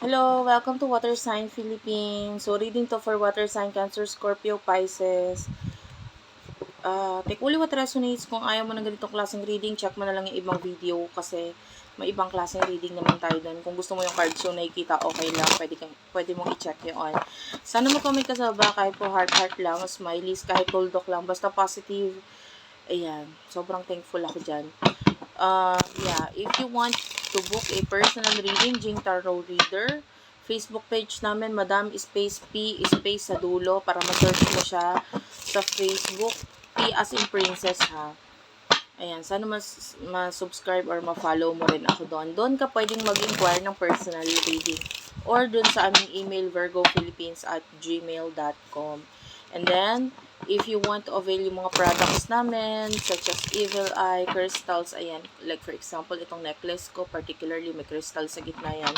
Hello, welcome to Water Sign Philippines. So, reading to for Water Sign, Cancer, Scorpio, Pisces. Uh, take only what resonates. Kung ayaw mo ng ganitong klaseng reading, check mo na lang yung ibang video kasi may ibang klaseng reading naman tayo doon. Kung gusto mo yung cards yung nakikita, okay lang. Pwede, kang, pwede mong i-check yun. Sana mo comment ka sa baba kahit po heart-heart lang, smileys, kahit tuldok lang. Basta positive. Ayan. Sobrang thankful ako dyan. Uh, yeah, if you want to book a personal reading, Jing Tarot Reader, Facebook page namin, Madam Space P Space sa dulo para ma-search mo siya sa Facebook. P as in princess ha. Ayan, sana mas ma-subscribe or ma-follow mo rin ako doon. Doon ka pwedeng mag-inquire ng personal reading or doon sa aming email virgophilippines at gmail.com. And then, if you want to avail yung mga products namin, such as Evil Eye, crystals, ayan, like for example, itong necklace ko, particularly may crystal sa gitna yan,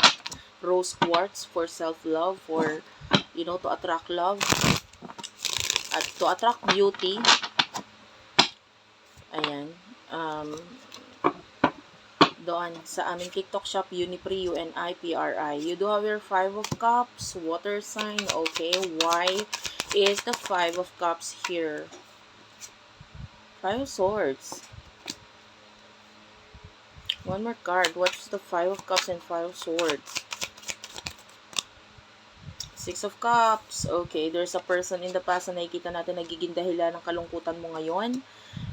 rose quartz for self-love, for, you know, to attract love, at to attract beauty, ayan, um, doon sa aming TikTok shop, Unipri, U-N-I-P-R-I. You do have your Five of Cups, water sign, okay, why is the Five of Cups here? Five of Swords. One more card. What's the Five of Cups and Five of Swords? Six of Cups. Okay, there's a person in the past na nakikita natin nagiging dahilan ng kalungkutan mo ngayon.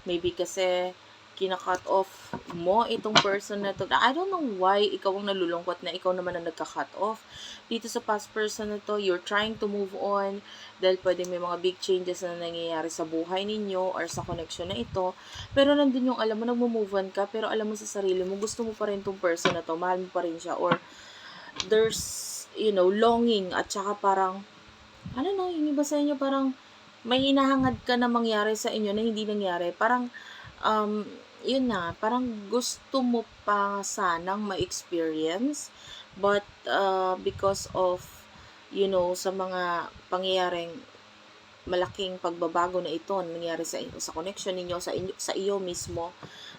Maybe kasi kina-cut off mo itong person na to. I don't know why ikaw ang nalulungkot na ikaw naman ang nagka-cut off. Dito sa past person na to, you're trying to move on dahil pwede may mga big changes na nangyayari sa buhay ninyo or sa connection na ito. Pero nandun yung alam mo, nagmo-move on ka, pero alam mo sa sarili mo, gusto mo pa rin tong person na to, mahal mo pa rin siya, or there's, you know, longing, at saka parang, I don't know, yung iba sa inyo parang, may hinahangad ka na mangyari sa inyo na hindi nangyari. Parang, um, yun na, parang gusto mo pa sanang ma-experience, but uh, because of, you know, sa mga pangyayaring malaking pagbabago na ito nangyari sa sa connection ninyo sa inyo, sa iyo mismo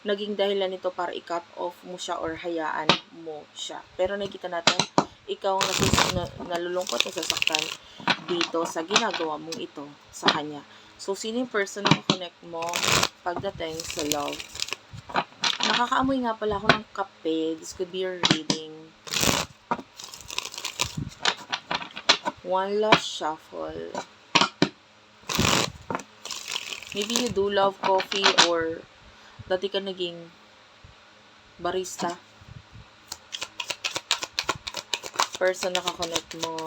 naging dahilan nito para i-cut off mo siya or hayaan mo siya. Pero nakita natin ikaw ang na, nalulungkot at sasaktan dito sa ginagawa mong ito sa kanya. So sino yung person na connect mo pagdating sa love Nakakaamoy nga pala ako ng kape. This could be your reading. One last shuffle. Maybe you do love coffee or dati ka naging barista. Person nakakonect mo.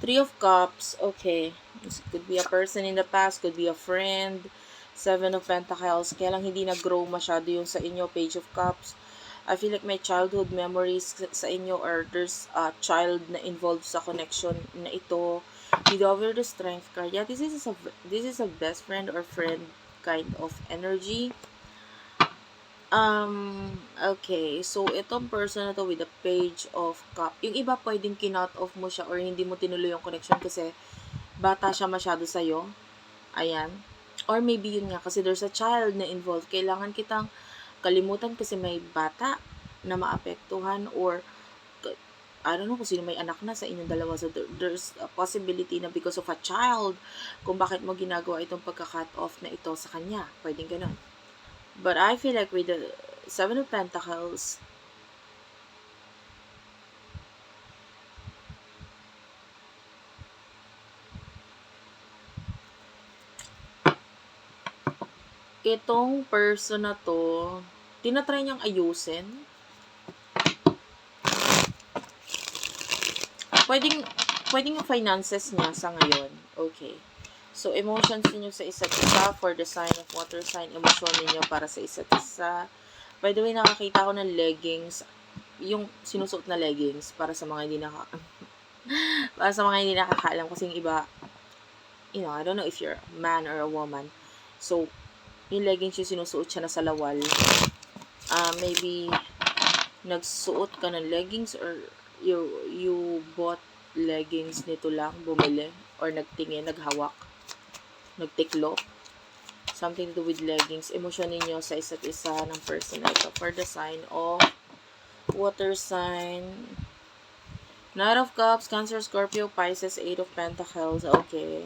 Three of Cups. Okay. This could be a person in the past. Could be a friend Seven of Pentacles. Kaya lang hindi nag-grow masyado yung sa inyo. Page of Cups. I feel like may childhood memories sa inyo or there's a child na involved sa connection na ito. You over the strength card. Yeah, this is a this is a best friend or friend kind of energy. Um, okay. So, itong person na to with the page of cup. Yung iba pwedeng kinot off mo siya or hindi mo tinuloy yung connection kasi bata siya masyado sa'yo. Ayan. Or maybe yun nga, kasi there's a child na involved. Kailangan kitang kalimutan kasi may bata na maapektuhan or I don't know kung sino may anak na sa inyong dalawa. So, there's a possibility na because of a child, kung bakit mo ginagawa itong pagka-cut off na ito sa kanya. Pwedeng ganun. But I feel like with the Seven of Pentacles, itong person na to, tinatry niyang ayusin. Pwedeng, pwedeng yung finances niya sa ngayon. Okay. So, emotions niyo sa isa't isa for the sign of water sign. Emosyon niyo para sa isa't isa. By the way, nakakita ko ng leggings. Yung sinusuot na leggings para sa mga hindi naka... para sa mga hindi nakakaalam. Kasi yung iba, you know, I don't know if you're a man or a woman. So, yung leggings yung sinusuot siya na sa lawal. Uh, maybe, nagsuot ka ng leggings or you, you bought leggings nito lang, bumili, or nagtingin, naghawak, nagtiklo. Something to do with leggings. Emosyon ninyo sa isa't isa ng person ito for the sign of water sign. Knight of Cups, Cancer, Scorpio, Pisces, Eight of Pentacles. Okay.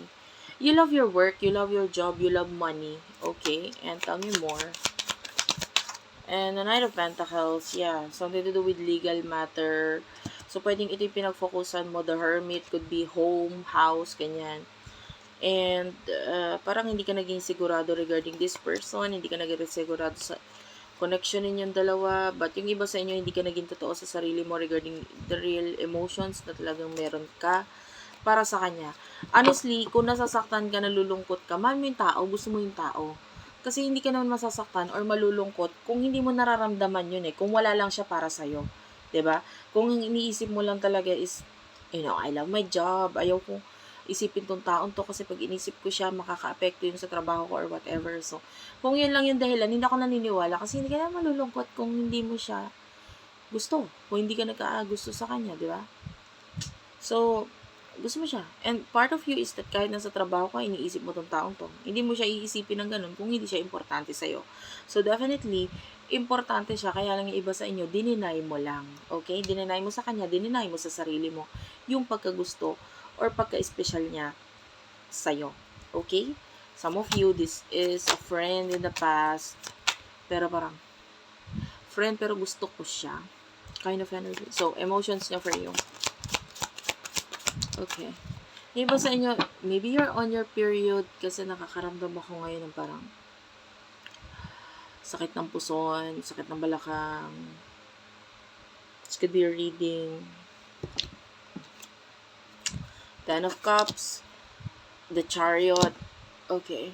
You love your work, you love your job, you love money. Okay. And tell me more. And the Knight of Pentacles, yeah, something to do with legal matter. So, pwedeng ito yung pinag-focusan mo. The Hermit could be home, house, ganyan. And, uh, parang hindi ka naging sigurado regarding this person. Hindi ka naging sigurado sa connection ninyong dalawa. But yung iba sa inyo, hindi ka naging totoo sa sarili mo regarding the real emotions na talagang meron ka para sa kanya. Honestly, kung nasasaktan ka, nalulungkot ka, mahal mo yung tao, gusto mo yung tao. Kasi hindi ka naman masasaktan or malulungkot kung hindi mo nararamdaman yun eh. Kung wala lang siya para sa'yo. ba? Kung ang iniisip mo lang talaga is, you know, I love my job, ayaw ko isipin tong taon to kasi pag inisip ko siya, makaka-apekto yun sa trabaho ko or whatever. So, kung yun lang yung dahilan, hindi ako naniniwala kasi hindi ka na malulungkot kung hindi mo siya gusto. Kung hindi ka nagka-gusto sa kanya, di ba? So, gusto mo siya. And part of you is that kahit nasa trabaho ka, iniisip mo tong taong to. Hindi mo siya iisipin ng ganun kung hindi siya importante sa'yo. So, definitely, importante siya. Kaya lang yung iba sa inyo, dininay mo lang. Okay? Dininay mo sa kanya, dininay mo sa sarili mo yung pagkagusto or pagka-special niya sa'yo. Okay? Some of you, this is a friend in the past. Pero parang, friend pero gusto ko siya. Kind of energy. So, emotions niya for you. Okay. Yung iba sa inyo, maybe you're on your period kasi nakakaramdam ako ngayon ng parang sakit ng puson, sakit ng balakang. This could be reading. Ten of Cups. The Chariot. Okay.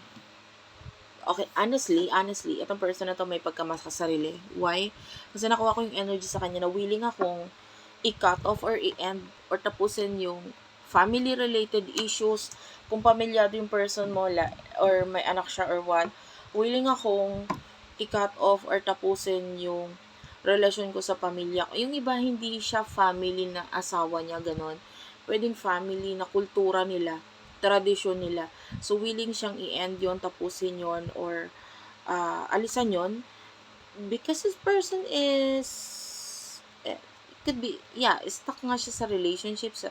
Okay, honestly, honestly, itong person na to may pagkamas sa sarili. Why? Kasi nakuha ko yung energy sa kanya na willing akong i-cut off or i-end or tapusin yung family-related issues. Kung pamilyado yung person mo or may anak siya or what, willing akong i-cut off or tapusin yung relasyon ko sa pamilya. Yung iba, hindi siya family na asawa niya, ganon. Pwedeng family na kultura nila, tradisyon nila. So, willing siyang i-end yon tapusin yon or uh, alisan yon because this person is eh, could be, yeah, stuck nga siya sa relationship. Sa,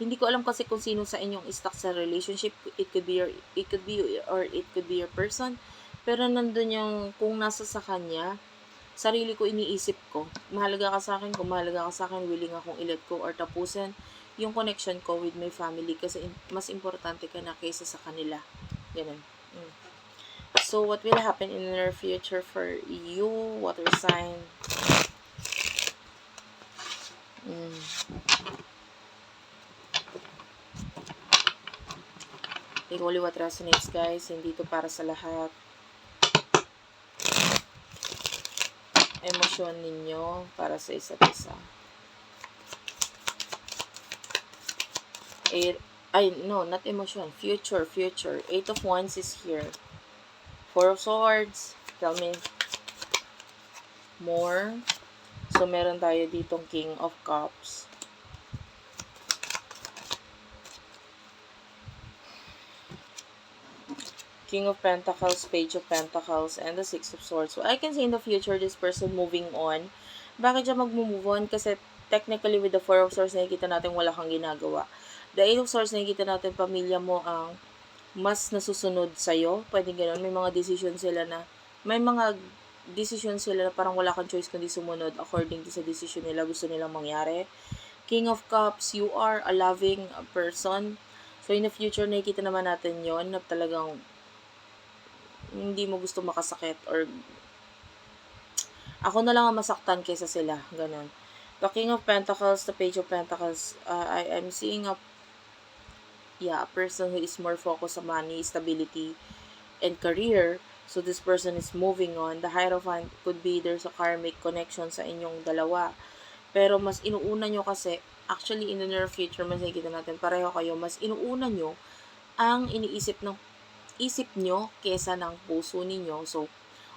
hindi ko alam kasi kung sino sa inyong stuck sa relationship. It could be your, it could be, or it could be your person. Pero nandun yung, kung nasa sa kanya, sarili ko iniisip ko. Mahalaga ka sa akin, kung mahalaga ka sa akin, willing akong ilet ko or tapusin yung connection ko with my family kasi mas importante ka na kaysa sa kanila. Ganun. Mm. So, what will happen in the near future for you, water sign? Mm. Take only what resonates, guys. Hindi to para sa lahat. Emosyon ninyo para sa isa't isa. Eight, ay, no, not emotion. Future, future. Eight of Wands is here. Four of Swords. Tell me more. So, meron tayo ditong King of Cups. King of Pentacles, Page of Pentacles, and the Six of Swords. So, I can see in the future, this person moving on. Bakit siya mag-move on? Kasi, technically, with the Four of Swords, nakikita natin wala kang ginagawa. The Eight of Swords, nakikita natin, pamilya mo ang mas nasusunod sa'yo. Pwede ganoon. May mga decision sila na, may mga decision sila na parang wala kang choice kundi sumunod according to sa decision nila gusto nilang mangyari. King of Cups, you are a loving person. So, in the future, nakikita naman natin yon na talagang hindi mo gusto makasakit or ako na lang ang masaktan kaysa sila. Ganon. The King of Pentacles, the Page of Pentacles, uh, I, I'm seeing a yeah, a person who is more focused on money, stability, and career. So, this person is moving on. The Hierophant could be there's a karmic connection sa inyong dalawa. Pero mas inuuna nyo kasi, actually in the near future, mas nakikita natin, pareho kayo, mas inuuna nyo ang iniisip ng isip nyo kesa ng puso ninyo. So,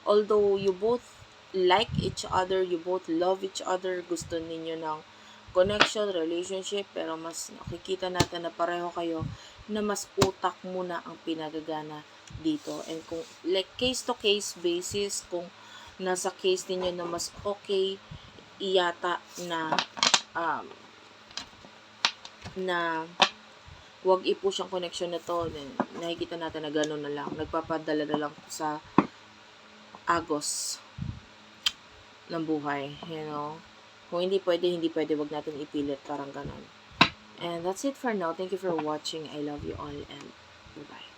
although you both like each other, you both love each other, gusto ninyo ng connection, relationship, pero mas nakikita natin na pareho kayo na mas utak muna ang pinagagana dito. And kung, like, case-to-case basis, kung nasa case ninyo na mas okay iyata na um, na wag i-push ang connection na to. Nakikita natin na gano'n na lang. Nagpapadala na lang sa agos ng buhay, you know. Kung hindi pwede, hindi pwede, wag natin ipilit, parang ganon. And that's it for now. Thank you for watching. I love you all and bye-bye.